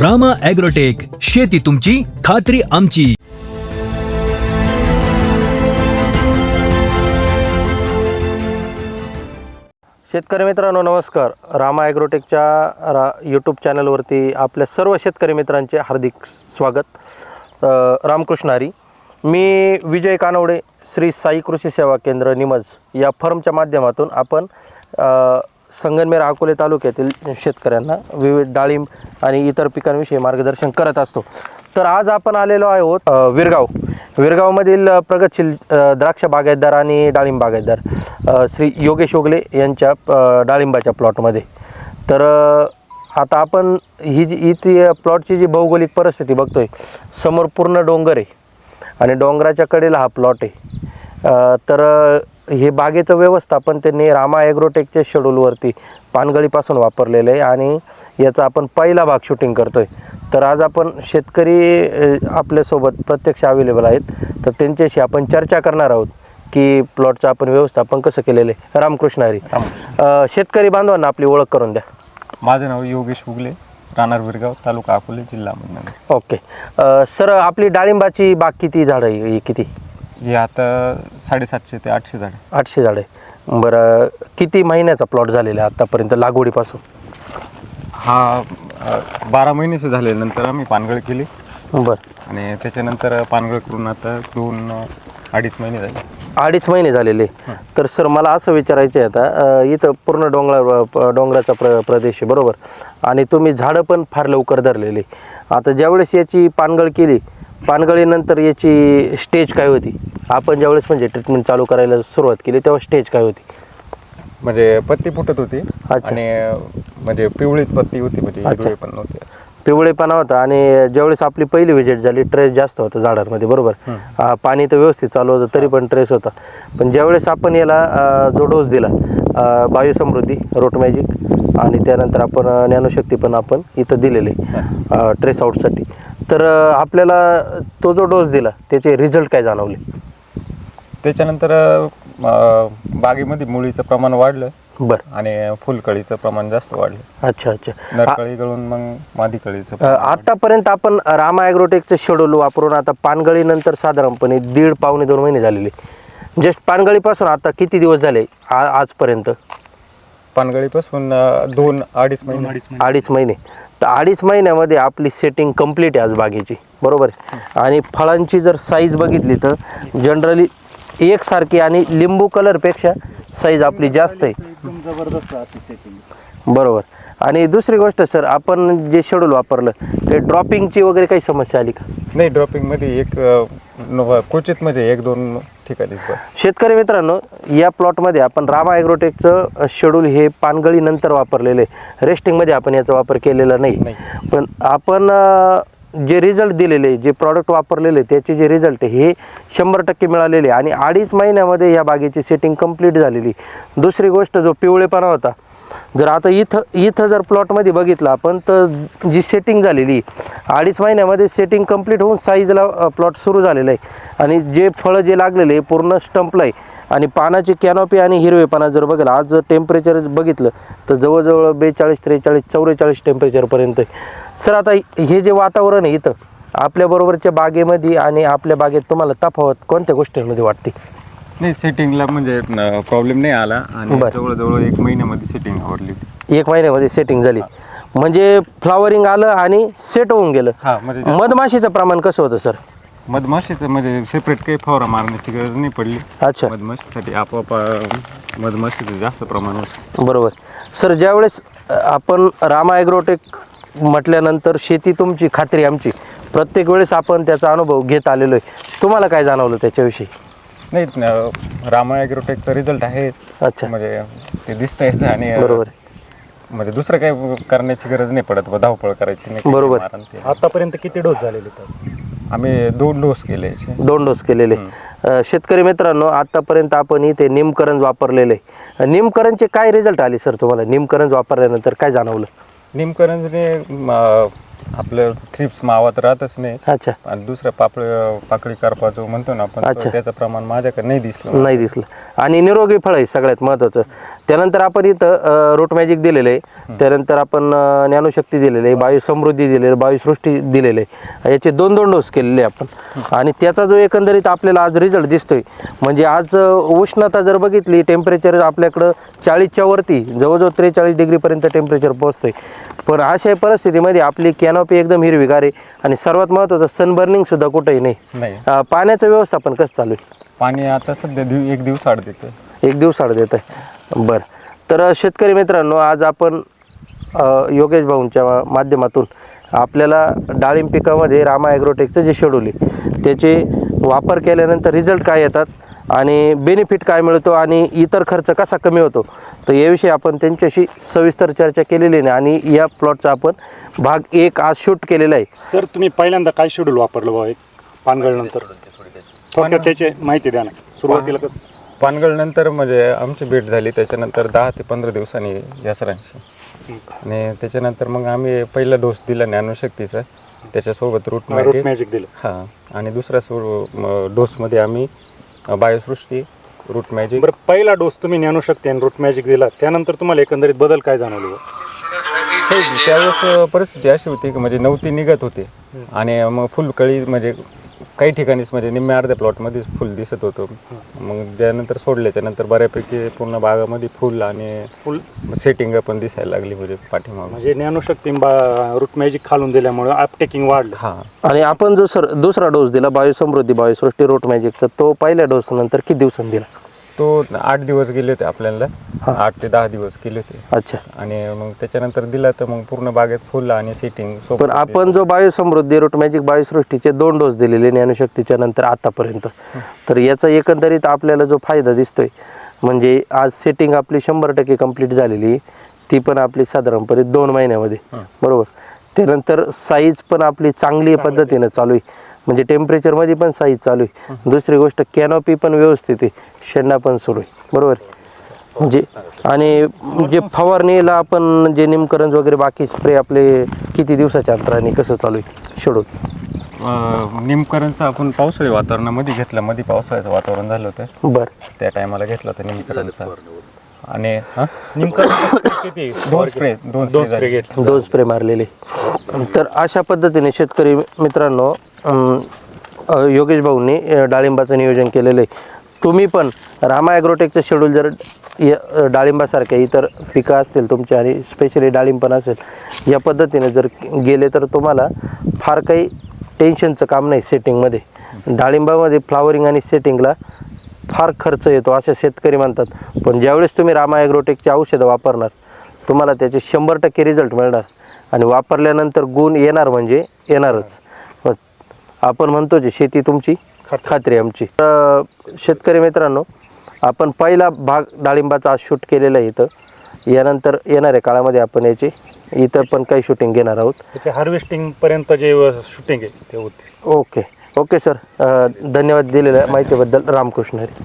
Rama agrotech शेती तुमची खात्री आमची. शेतकरी मित्रांनो नमस्कार. रामा ॲग्रोटेकच्या रा यूट्यूब चॅनलवरती आपल्या सर्व शेतकरी मित्रांचे हार्दिक स्वागत. अ, रामकृष्ण हरी. मी विजय कानवडे श्री साई कृषी सेवा केंद्र निमज या फर्मच्या माध्यमातून आपण अ, संगनमेर अकोले तालुक्यातील शेतकऱ्यांना विविध डाळिंब आणि इतर पिकांविषयी मार्गदर्शन करत असतो. तर आज आपण आलेलो आहोत विरगाव. विरगावमधील प्रगतशील द्राक्ष बागायतदार आणि डाळिंब बागायतदार श्री योगेश ओगले यांच्या डाळिंबाच्या प्लॉटमध्ये. तर आता आपण ही जी इथे प्लॉटची जी भौगोलिक परिस्थिती बघतोय समोर पूर्ण डोंगर आहे आणि डोंगराच्या कडेला हा प्लॉट आहे. तर हे बागेचं व्यवस्थापन त्यांनी रामा ॲग्रोटेकच्या शेड्यूलवरती पानगळीपासून वापरलेलं आहे आणि याचा आपण पहिला भाग शूटिंग करतोय. तर आज आपण शेतकरी आपल्यासोबत प्रत्यक्ष अवेलेबल आहेत. तर त्यांच्याशी आपण चर्चा करणार आहोत की प्लॉटचं आपण व्यवस्थापन कसं केलेलं आहे. रामकृष्ण हरी. शेतकरी बांधवांना आपली ओळख करून द्या. माझं नाव योगेश उगले राहणार विरगाव तालुका अकोले जिल्हा ओके. सर आपली डाळिंबाची बाग किती झाडं आहे किती? हे आता साडेसातशे ते आठशे झाडे. आठशे झाडे. बरं किती महिन्याचा प्लॉट झालेला आहे आत्तापर्यंत लागवडीपासून? हा अ, बारा महिन्याचे झाले नंतर आम्ही पानगळ केली. बरं. आणि त्याच्यानंतर पानगळ करून आता दोन अ, अडीच महिने झाले. अडीच महिने झालेले. तर सर मला असं विचारायचं आहे आता अ, इथं पूर्ण डोंगरा प- डोंगराचा प्र प्रदेश आहे बरोबर? आणि तुम्ही झाडं पण फार लवकर धरलेली. आता ज्यावेळेस याची पानगळ केली पानगळीनंतर याची स्टेज काय होती? आपण ज्यावेळेस म्हणजे ट्रीटमेंट चालू करायला सुरुवात केली तेव्हा स्टेज काय होती? म्हणजे पत्ती फुटत होती अच्छा. आणि अ, म्हणजे पिवळीच पत्ती होती म्हणजे अच्छा. हिरवे पण नव्हते. पिवळेपणा होता आणि ज्यावेळेस आपली पहिली व्हिजिट झाली ट्रेस जास्त होता झाडांमध्ये बरोबर? पाणी तर व्यवस्थित चालू होतं तरी पण ट्रेस होता. पण ज्यावेळेस आपण याला जो डोस दिला आ, बायोसमृद्धी रोट मॅजिक आणि त्यानंतर आपण ज्ञानशक्ती पण आपण इथं दिलेले ट्रेस आउटसाठी तर आपल्याला तो जो डोस दिला त्याचे रिझल्ट काय जाणवले? त्याच्यानंतर अ, बागेमध्ये मुळीचं प्रमाण वाढलं. बरं. आणि फुलकळीचं प्रमाण जास्त वाढलं. अच्छा अच्छा. नरकळी गळून मग मादी कळीचं अ. आतापर्यंत आपण रामा ॲग्रोटेकचं शेड्यूल वापरून आता पानगळीनंतर साधारणपणे दीड पावणे दोन महिने झालेले. जस्ट पानगळीपासून आता किती दिवस झाले आ आजपर्यंत? पानगळीपासून अ, दोन अडीच महिने. अडीच महिने. तर अडीच महिन्यामध्ये आपली सेटिंग कंप्लीट आहे आज बागेची. बरोबर? आहे आणि फळांची जर साईज बघितली तर जनरली एकसारखी आणि लिंबू कलरपेक्षा साईज आपली जास्त आहे. बरोबर. आणि दुसरी गोष्ट सर आपण जे शेड्यूल वापरलं ते ड्रॉपिंगची वगैरे काही समस्या आली का? नाही ड्रॉपिंगमध्ये एक अ, क्वचित म्हणजे एक दोन ठिकाणीच बस. शेतकरी मित्रांनो या प्लॉटमध्ये आपण रामा ॲग्रोटेकचं शेड्यूल हे पानगळीनंतर वापरलेलं आहे. रेस्टिंगमध्ये आपण याचा वापर केलेला नाही. पण आपण जे रिझल्ट दिलेले जे प्रॉडक्ट वापरलेले त्याचे जे रिझल्ट हे शंभर टक्के मिळालेले आणि अडीच महिन्यामध्ये या बागेची सेटिंग कंप्लीट झालेली दुसरी गोष्ट जो पिवळेपणा होता जर आता इथं इथं जर प्लॉटमध्ये बघितला आपण तर जी सेटिंग झालेली अडीच महिन्यामध्ये सेटिंग कंप्लीट होऊन साईजला प्लॉट सुरू झालेलं आहे. आणि जे फळं जे लागलेले आहे पूर्ण स्टंपला आहे. आणि पानाची कॅनॉपी आणि हिरवेपणा जर बघाल आज जर टेम्परेचर बघितलं तर जवळजवळ बेचाळीस त्रेचाळीस चौवेचाळीस टेम्परेचरपर्यंत आहे. सर आता हे जे वातावरण आहे इथं आपल्याबरोबरच्या बागेमध्ये आणि आपल्या बागेत तुम्हाला तफावत कोणत्या गोष्टींमध्ये वाटते? नाही सेटिंगला म्हणजे प्रॉब्लेम नाही आला. आणि बरं. जवळजवळ एक महिन्यामध्ये सेटिंग आवडली एक महिन्यामध्ये सेटिंग झाली. म्हणजे फ्लावरिंग आलं आणि सेट होऊन गेलं. हा म्हणजे मधमाशीचं प्रमाण कसं होतं सर? मधमाशीचं म्हणजे सेपरेट काही फवारा मारण्याची गरज नाही पडली. अच्छा. मधमाशीसाठी आपोआप अ, मधमाशीचं जास्त प्रमाण होतं. बरोबर. सर ज्यावेळेस अ, आपण रामा ॲग्रोटेक म्हटल्यानंतर शेती तुमची खात्री आमची प्रत्येक वेळेस आपण त्याचा अनुभव घेत आलेलो आहे. तुम्हाला काय जाणवलं त्याच्याविषयी? नाही अ, रामा ॲग्रोटेकचा रिझल्ट आहे. अच्छा. म्हणजे ते दिसतंयच आणि अ, बरोबर म्हणजे दुसरं काही करण्याची गरज नाही पडत धावपळ करायची नाही बरोबर. मारण ते. आतापर्यंत किती डोस झालेले तर? आम्ही दोन डोस केले याचे. दोन डोस केलेले. अ, शेतकरी मित्रांनो आतापर्यंत आपण इथे निमकरंज वापरलेले. आहे निमकरंजचे काय रिझल्ट आले सर तुम्हाला निमकरंज वापरल्यानंतर काय जाणवलं? निमकरंजने म, आपलं थ्रिप्स मावा तर राहतच नाही. अच्छा. आणि दुसरं पापळ पाकळी करपा जो म्हणतो ना आपण अच्छा. त्याचं प्रमाण माझ्याकडे नाही दिसलं नाही दिसलं. आणि निरोगी फळ आहे सगळ्यात महत्त्वाचं त्यानंतर आपण इथं रूट मॅजिक दिलेलं आहे. त्यानंतर आपण अं, ज्ञानशक्ती दिलेलं आहे वायू समृद्धी दिलेलं आहे वायुसृष्टी दिलेलं आहे. याचे दोन दोन डोस केलेले आहे आपण. आणि त्याचा जो एकंदरीत आपल्याला आज रिझल्ट दिसतोय म्हणजे आज अं, उष्णता जर बघितली टेम्परेचर आपल्याकडं चाळीसच्या वरती जवळजवळ त्रेचाळीस डिग्रीपर्यंत टेम्परेचर पोहोचतंय. पण अशा परिस्थितीमध्ये आपली कॅनॉपी एकदम हिरवीगार आहे आणि सर्वात महत्त्वाचं सनबर्निंग सुद्धा कुठेही नाही. नाही. अं, पाण्याचं व्यवस्थापन कसं चालू आहे? पाणी आता सध्या दिव एक दिवस आड देते एक दिवसाड देत आहे बरं. तर शेतकरी मित्रांनो आज आपण अ, योगेश भाऊंच्या माध्यमातून आपल्याला डाळिंब पिकामध्ये रामा ॲग्रोटेकचं जे शेड्यूल आहे त्याचे वापर केल्यानंतर रिझल्ट काय येतात? आणि बेनिफिट काय मिळतो आणि इतर खर्च कसा कमी होतो? तर याविषयी आपण त्यांच्याशी सविस्तर चर्चा केलेली नाही आणि या प्लॉटचा आपण भाग एक आज शूट केलेला आहे. सर तुम्ही पहिल्यांदा काय शेड्यूल वापरलं बा एक पानगळनंतर थोडक्यात त्याची माहिती द्या ना. सुरुवातीला कसं? पानगळ नंतर म्हणजे आमची भेट झाली त्याच्यानंतर दहा ते पंधरा दिवसांनी या सरांची. आणि त्याच्यानंतर मग आम्ही पहिला डोस दिला ज्ञानशक्तीचा त्याच्यासोबत रूट रूट मॅजिक दिलं. हां. आणि दुसऱ्या डोसमध्ये आम्ही बायोसृष्टी रूट मॅजिक बरं पहिला डोस तुम्ही ज्ञानशक्ती आणि रूट मॅजिक दिला. त्यानंतर तुम्हाला एकंदरीत बदल काय जाणवले? हे त्यावेळेस परिस्थिती अशी होती की म्हणजे नवती निघत होते. आणि मग फुलकळी म्हणजे काही ठिकाणीच म्हणजे निम्म्या अर्ध्या प्लॉटमध्येच फुल दिसत होतं. मग त्यानंतर सोडल्याच्या नंतर बऱ्यापैकी पूर्ण बागामध्ये फुल आणि फुल सेटिंग पण दिसायला लागली म्हणजे पाठीमागं. म्हणजे ज्ञानशक्ती रूट मॅजिक खालून दिल्यामुळे अपटेकिंग वाढलं. हां. आणि आपण जो सर दुसरा डोस दिला बायोसमृद्धी बायोसृष्टी रोट मॅजिकचा तो पहिल्या डोस नंतर किती दिवसांनी दिला? तो आठ दिवस गेले होते आपल्याला. आठ ते दहा दिवस गेले होते. अच्छा. आणि मग त्याच्यानंतर दिला तर मग पूर्ण बागेत फुल आणि सेटिंग सोबत पण आपण जो बायोसमृद्धी रूट मॅजिक बायोसृष्टीचे दोन डोस दिलेले ज्ञानशक्तीच्या नंतर आतापर्यंत. तर याचा एकंदरीत आपल्याला जो फायदा दिसतोय म्हणजे आज सेटिंग आपली शंभर टक्के कंप्लीट झालेली ती पण आपली साधारणपणे दोन महिन्यामध्ये. बरोबर? त्यानंतर साईज पण आपली चांगली पद्धतीनं चालू आहे. म्हणजे टेम्परेचरमध्ये पण साईज चालू आहे. दुसरी गोष्ट कॅनॉपी पण व्यवस्थित आहे. शेंडा पण सुरू आहे. बरोबर? म्हणजे आणि जे फवारणीला आपण जे निमकरंज वगैरे बाकी स्प्रे आपले किती दिवसाच्या अंतराने कसं चालू आहे? शेड्यूल अं, निमकरणचं आपण पावसाळी वातावरणामध्ये घेतलं. मध्ये पावसाळ्याचं वातावरण झालं होतं. बरं. त्या टायमाला घेतला होता निमकरणचा आणि हा? किती? दोन स्प्रे दोन दोन स्प्रे स्प्रे घेतले. दोन स्प्रे मारलेले. तर अशा पद्धतीने शेतकरी मित्रांनो योगेश भाऊंनी डाळिंबाचं नियोजन केलेलं आहे. तुम्ही पण रामा ॲग्रोटेकचं शेड्यूल जर य डाळिंबासारख्या इतर पिकं असतील तुमचे आणि स्पेशली डाळिंब पण असेल या पद्धतीने जर गेले तर तुम्हाला फार काही टेन्शनचं काम नाही सेटिंगमध्ये डाळिंबामध्ये फ्लावरिंग आणि सेटिंगला फार खर्च येतो असे शेतकरी म्हणतात. पण ज्यावेळेस तुम्ही रामा ॲग्रोटेकची औषधं वापरणार तुम्हाला त्याचे शंभर टक्के रिझल्ट मिळणार. आणि वापरल्यानंतर गुण येणार म्हणजे येणारच. आपण म्हणतो जे शेती तुमची खात्री. आमची. तर शेतकरी मित्रांनो आपण पहिला भाग डाळिंबाचा आज शूट केलेला आहे इथं. यानंतर येणाऱ्या काळामध्ये आपण याचे इतर पण काही शूटिंग घेणार आहोत. त्याचे हार्वेस्टिंग पर्यंत जे शूटिंग आहे ते होते. ओके ओके सर धन्यवाद दिलेल्या माहितीबद्दल. रामकृष्ण हरी.